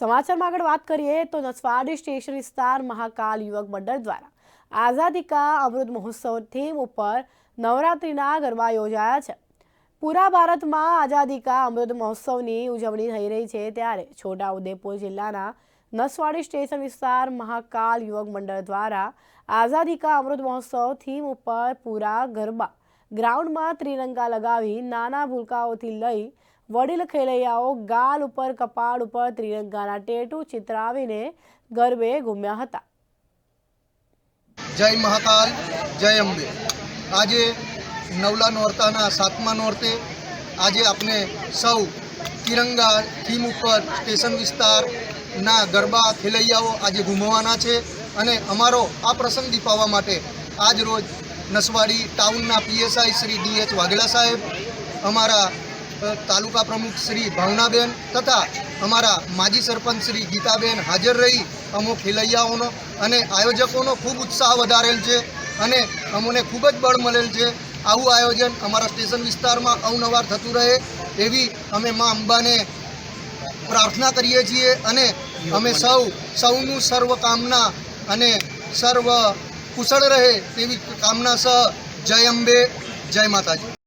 સમાચારમાં આગળ વાત કરીએ તો નસવાડી સ્ટેશન વિસ્તાર મહાકાલ યુવક મંડળ દ્વારા આઝાદી કા અમૃત મહોત્સવ થીમ ઉપર નવરાત્રિના ગરબા યોજાયા છે. પૂરા ભારતમાં આઝાદી કા અમૃત મહોત્સવની ઉજવણી થઈ રહી છે ત્યારે છોટાઉદેપુર જિલ્લાના નસવાડી સ્ટેશન વિસ્તાર મહાકાલ યુવક મંડળ દ્વારા આઝાદી કા અમૃત મહોત્સવ થીમ ઉપર પૂરા ગરબા ગ્રાઉન્ડમાં ત્રિરંગા લગાવી નાના ભૂલકાઓથી લઈ વડીલ ખેલૈયાઓ ગાલ ઉપર, કપાળ ઉપર, ત્રિરંગાના ટેટુ ચિતરાવીને ગરબે ઘૂમ્યા હતા. જય મહાકાલ, જય અંબે. આજે નવલા નોરતાના સાતમા નોરતે આજે આપણે સૌ તિરંગા થીમ ઉપર સ્ટેશન વિસ્તારના ગરબા ખેલૈયાઓ આજે ઘૂમવાના છે અને અમારો આ પ્રસંગ દીપાવવા માટે આજ રોજ Naswadi ટાઉનના PSI Shri D H Vaghela સાહેબ, અમારા તાલુકા પ્રમુખ શ્રી ભાવનાબેન તથા અમારા માજી સરપંચ શ્રી ગીતાબેન હાજર રહી અમુક ખેલૈયાઓનો અને આયોજકોનો ખૂબ ઉત્સાહ વધારેલ છે અને અમોને ખૂબ જ બળ મળેલ છે. આવું આયોજન અમારા સ્ટેશન વિસ્તારમાં અવનવાર થતું રહે એવી અમે મા અંબાને પ્રાર્થના કરીએ છીએ અને અમે સૌ, સૌનું સર્વ કામના અને સર્વ કુશળ રહે તેવી કામના સહ જય અંબે, જય માતાજી.